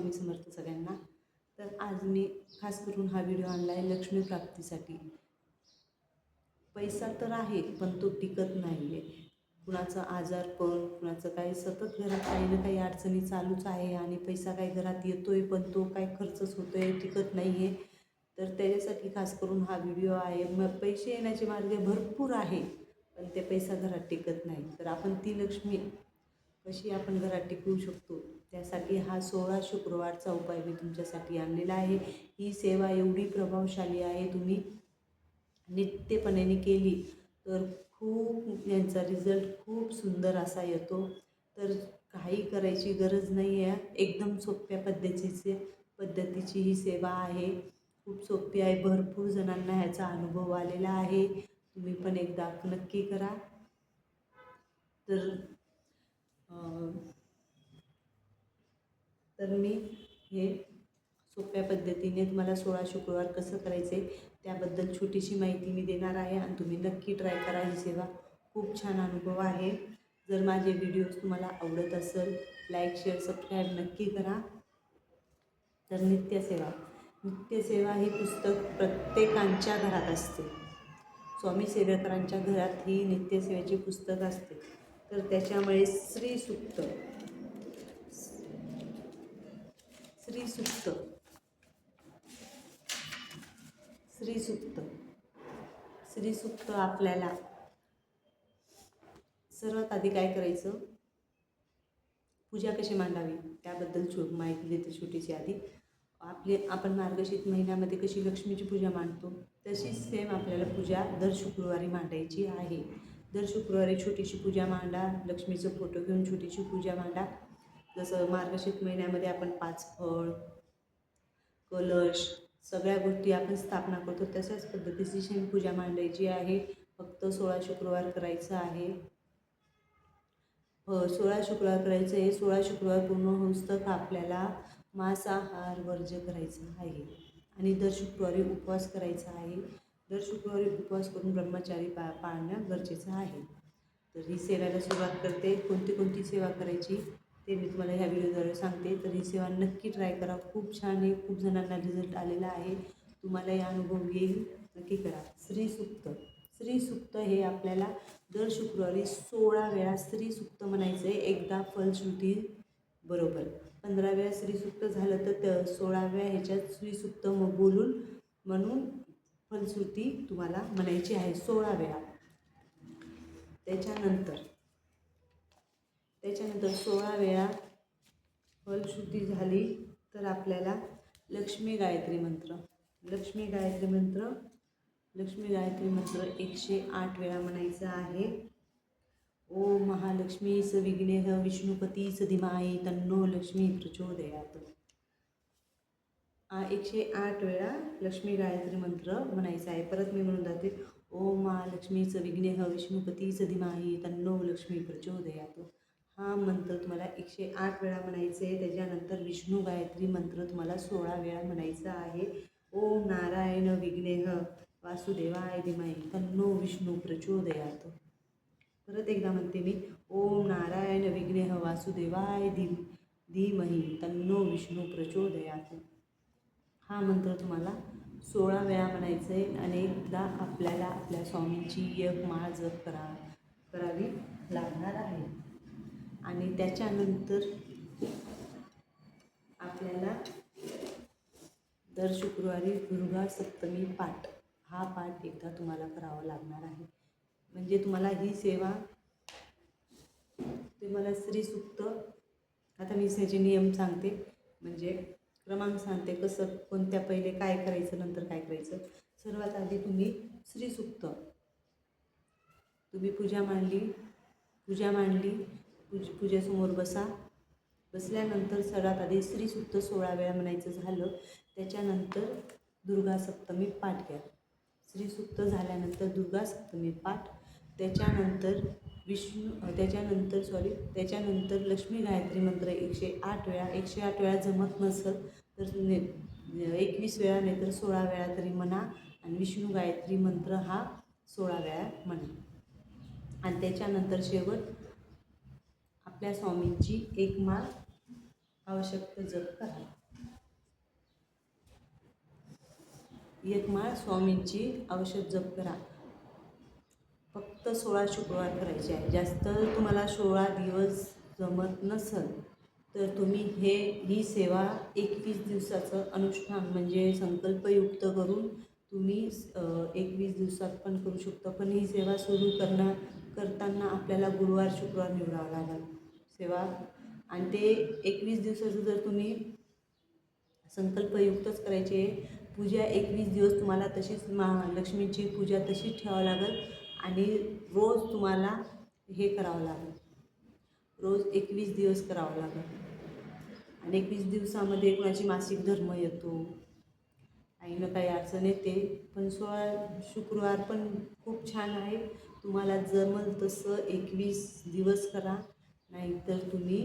स्वामी समर्थ सगळ्यांना. तर आज मी खास करून हा व्हिडिओ आणला आहे लक्ष्मी प्राप्तीसाठी. पैसा तर आहे पण तो टिकत नाही आहे कुणाचं आजारपण कुणाचं काही सतत घरात काही ना काही अडचणी चालूच आहे आणि पैसा काही घरात येतो आहे पण तो काय खर्चच होतो आहे टिकत नाही आहे तर त्याच्यासाठी खास करून हा व्हिडिओ आहे. मग पैसे येण्याचे मार्ग भरपूर आहे पण ते पैसा घरात टिकत नाही. तर आपण ती लक्ष्मी कशी आपण घरात टिकवू शकतो? त्यासाठी हा सोळा शुक्रवारचा उपाय मी तुमच्यासाठी आणलेला आहे. ही सेवा एवढी प्रभावशाली आहे तुम्ही नित्यपणाने केली तर खूप यांचा रिझल्ट खूप सुंदर असा येतो. तर काही करायची गरज नाही आहे एकदम सोप्या पद्धतीचे पद्धतीची ही सेवा आहे. खूप सोपी आहे. भरपूर जणांना ह्याचा अनुभव आलेला आहे. तुम्ही पण एकदा नक्की करा. तर तर मी हे सोप्या पद्धतीने तुम्हाला सोळा शुक्रवार कसं करायचे त्याबद्दल छोटीशी माहिती मी देणार आहे आणि तुम्ही नक्की ट्राय करा ही सेवा. खूप छान अनुभव आहे. जर माझे व्हिडिओज तुम्हाला आवडत असेल लाईक शेअर सबस्क्राईब नक्की करा. तर नित्यसेवा नित्यसेवा हे पुस्तक प्रत्येकांच्या घरात असते. स्वामी सेवेकरांच्या घरात ही नित्यसेवेचे पुस्तक असते. तर त्याच्यामुळे श्री सुक्त श्री सुक्त श्री श्री आपल्याला. सर्वात आधी काय करायचं? पूजा कशी मांडावी? त्याबद्दल छो माहिती देते छोटीशी आधी. आपली आपण मार्गशीत महिन्यामध्ये कशी लक्ष्मीची पूजा मांडतो? तशीच सेम आपल्याला पूजा दर शुक्रवारी मांडायची आहे. दर शुक्रवारी छोटीशी पूजा मांडा. लक्ष्मीचं फोटो घेऊन छोटीशी पूजा मांडा. जसं मार्गशीर्ष महिन्यामध्ये आपण पाच फळ कलश सगळ्या गोष्टी आपण स्थापना करतो तशाच पद्धतीची शनपूजा पूजा मांडायची आहे. फक्त सोळा शुक्रवार करायचं आहे. हो सोळा शुक्रवार करायचं आहे. सोळा शुक्रवार पूर्ण होस्तक आपल्याला मांसाहार वर्ज्य करायचा आहे. आणि दर शुक्रवारी उपवास करायचा आहे. दर शुक्रवारी उपवास करून ब्रह्मचारी पा पाळणं गरजेचं आहे. तर ही सेवेला सुरुवात करते. कोणती कोणती सेवा करायची? ते मी तुम्हाला ह्या व्हिडिओद्वारे सांगते. तर ही सेवा नक्की ट्राय करा. खूप छान आहे. खूप जणांना रिझल्ट आलेला आहे. तुम्हाला या अनुभव येईल. नक्की करा. श्री सुक्त. श्री हे आपल्याला दर शुक्रवारी सोळा वेळा श्री म्हणायचं आहे एकदा फलश्रुती बरोबर. पंधरा वेळा श्रीसुक्त झालं तर त सोळाव्या ह्याच्यात श्रीसुक्त मग बोलून म्हणून फलश्रुती तुम्हाला म्हणायची आहे. सोळा वेळा. त्याच्यानंतर त्याच्यानंतर सोळा वेळा फलशुद्धी झाली तर आपल्याला लक्ष्मी गायत्री मंत्र. लक्ष्मी गायत्री मंत्र लक्ष्मी गायत्री मंत्र एकशे आठ वेळा म्हणायचं आहे. ओ महालक्ष्मी स विघ्नेह विष्णुपती स धीमाई तन्नो लक्ष्मी प्रचोदयात. एकशे आठ वेळा लक्ष्मी गायत्री मंत्र म्हणायचा आहे. परत मी म्हणून जाते ओ महालक्ष्मी स विघ्नेह विष्णुपती स धीमाई तन्नो लक्ष्मी प्रचोदयात. हा मंत्र तुम्हाला एकशे आठ वेळा म्हणायचे आहे. त्याच्यानंतर विष्णू गायत्री मंत्र तुम्हाला सोळा वेळा म्हणायचा आहे. ओम नारायण विघ्नेह वासुदेवाय धीमाई तन्नो विष्णू प्रचोदयात. परत एकदा म्हणते मी ओम नारायण विघ्नेह वासुदेवाय धी धीमही तन्नो विष्णू प्रचोदयात. हा मंत्र तुम्हाला सोळा वेळा म्हणायचं आहे अनेकदा आपल्याला आपल्या स्वामींची एक माळ जप करा करावी लागणार आहे. आणि त्याच्यानंतर आपल्याला दर शुक्रवारी दुर्गा सप्तमी पाठ हा पाठ एकदा तुम्हाला करावा लागणार आहे. म्हणजे तुम्हाला ही सेवा तुम्हाला श्रीसुक्त आता मी त्याचे नियम सांगते म्हणजे क्रमांक सांगते कसं कोणत्या पहिले काय करायचं नंतर काय करायचं. सर्वात आधी तुम्ही श्रीसुक्त. तुम्ही पूजा मांडली पूजा मांडली पूज पूजेसमोर बसा. बसल्यानंतर सर्वात आधी श्रीसुक्त सोळा वेळा म्हणायचं झालं. त्याच्यानंतर दुर्गा सप्तमी पाठ घ्या. श्रीसुक्त झाल्यानंतर दुर्गा सप्तमी पाठ. त्याच्यानंतर विष्णू त्याच्यानंतर सॉरी त्याच्यानंतर लक्ष्मी गायत्री मंत्र एकशे आठ वेळा. एकशे आठ वेळा जमत नसेल तर ने एकवीस वेळा नाही तर सोळा वेळा तरी म्हणा. आणि विष्णू गायत्री मंत्र हा सोळा वेळा म्हणा. आणि त्याच्यानंतर शेवट आपल्या स्वामींची एक माळ आवश्यकता जप करा. एक माळ स्वामींची औषध जप करा. फक्त सोळा शुक्रवार करायचे आहे. जास्त तुम्हाला सोळा दिवस जमत नसेल तर तुम्ही हे ही सेवा एकवीस दिवसाचं अनुष्ठान म्हणजे संकल्पयुक्त करून तुम्ही एकवीस दिवसात पण करू शकता. पण ही सेवा सुरू करणं करताना आपल्याला गुरुवार शुक्रवार निवडावं लागेल. सेवा. आणि ते एकवीस दिवसाचं जर तुम्ही संकल्पयुक्तच करायचे पूजा एकवीस दिवस तुम्हाला तशीच महालक्ष्मीची पूजा तशीच ठेवावं लागेल आणि रोज तुम्हाला हे करावं लागेल. रोज एकवीस दिवस करावं लागेल. आणि एकवीस दिवसामध्ये कोणाची मासिक धर्म येतो आईनं काही अडचण येते पण सोळा शुक्रवार पण खूप छान आहे. तुम्हाला जमल तसं एकवीस दिवस करा. नाहीतर तुम्ही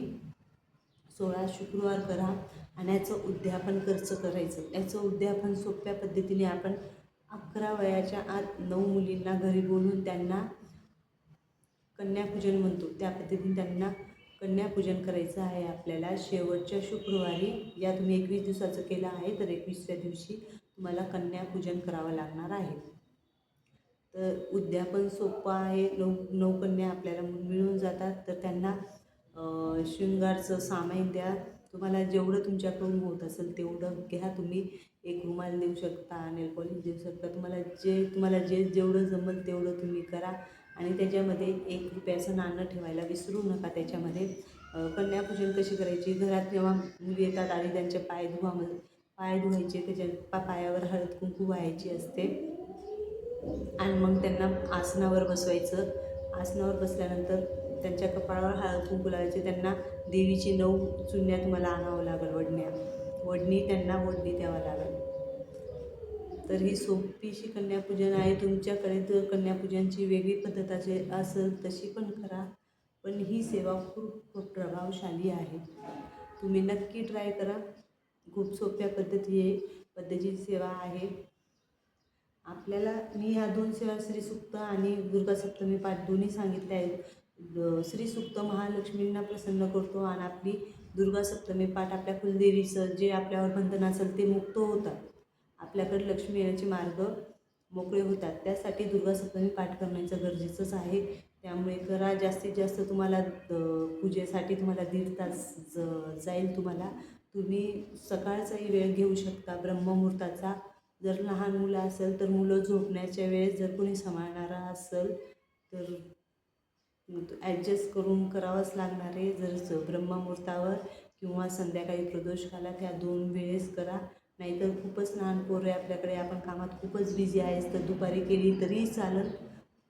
सोळा शुक्रवार करा आणि याचं उद्यापन खर्च करायचं. याचं उद्यापन सोप्या पद्धतीने आपण अकरा वयाच्या आत नऊ मुलींना घरी बोलून त्यांना कन्यापूजन म्हणतो. त्या पद्धतीने त्यांना कन्यापूजन करायचं आहे आपल्याला. शेवटच्या शुक्रवारी या तुम्ही एकवीस दिवसाचं केलं आहे तर एकवीसव्या दिवशी तुम्हाला कन्यापूजन करावं लागणार आहे. तर उद्यापन सोपं आहे नऊ नऊ कन्या आपल्याला मिळून जातात. तर त्यांना शृंगारचं सामान द्या. तुम्हाला जेवढं तुमच्याकडून होत असेल तेवढं घ्या तुम्ही. एक रुमाल देऊ शकता नेल पॉलिश देऊ शकता. तुम्हाला जे तुम्हाला जे जेवढं जमल तेवढं तुम्ही करा. आणि त्याच्यामध्ये एक रुपयाचं नाणं ठेवायला विसरू नका त्याच्यामध्ये. कन्यापूजन कशी करायची? घरात जेव्हा मुली येतात आणि त्यांचे पाय धुवा पाय धुवायचे त्याच्या पा पायावर हळद कुंकू व्हायची असते. आणि मग त्यांना आसनावर बसवायचं. आसनावर बसल्यानंतर त्यांच्या कपाळावर हळद कुंकू लावायचे त्यांना देवीची नऊ चुन्या तुम्हाला आणावं लागेल वडण्या. वडणी त्यांना वडणी द्यावं लागेल. तर ही सोपीशी कन्यापूजन आहे. तुमच्याकडे जर कन्यापूजनची वेगळी पद्धत असेल असेल तशी पण करा. पण ही सेवा खूप प्रभावशाली आहे. तुम्ही नक्की ट्राय करा. खूप सोप्या पद्धती आहे पद्धतीची सेवा आहे. आपल्याला मी ह्या दोन सेवा श्रीसुक्त आणि दुर्गा सप्तमी पाठ दोन्ही सांगितले आहेत. श्रीसुक्त महालक्ष्मींना प्रसन्न करतो आणि आपली दुर्गा सप्तमी पाठ आपल्या कुलदेवीचं जे आपल्यावर बंधन असेल ते मुक्त होतात. आपल्याकडे लक्ष्मी येण्याचे मार्ग मोकळे होतात. त्यासाठी दुर्गा सप्तमी पाठ करण्याचं गरजेचंच आहे. त्यामुळे करा जास्तीत जास्त तुम्हाला पूजेसाठी तुम्हाला दीड तास ज जाईल तुम्हाला. तुम्ही सकाळचाही वेळ घेऊ शकता ब्रह्ममुहूर्ताचा. जर लहान मुलं असेल तर मुलं झोपण्याच्या वेळेस जर कोणी सांभाळणारा असेल तर ॲडजस्ट करून करावंच लागणार आहे. जर ब्रह्ममुहूर्तावर किंवा संध्याकाळी प्रदोष काला त्या दोन वेळेस करा. नाहीतर खूपच लहान पोरं आहे आपल्याकडे. आपण कामात खूपच बिझी आहेस तर दुपारी केली तरीही चालेल.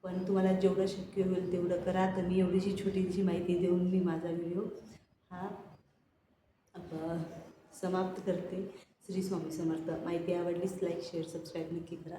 पण तुम्हाला जेवढं शक्य होईल तेवढं करा. तर मी एवढीशी छोटीशी माहिती देऊन मी माझा व्हिडिओ हा समाप्त करते. श्री स्वामी समर्थ. माहिती आवडलीच लाईक शेअर सबस्क्राईब नक्की करा.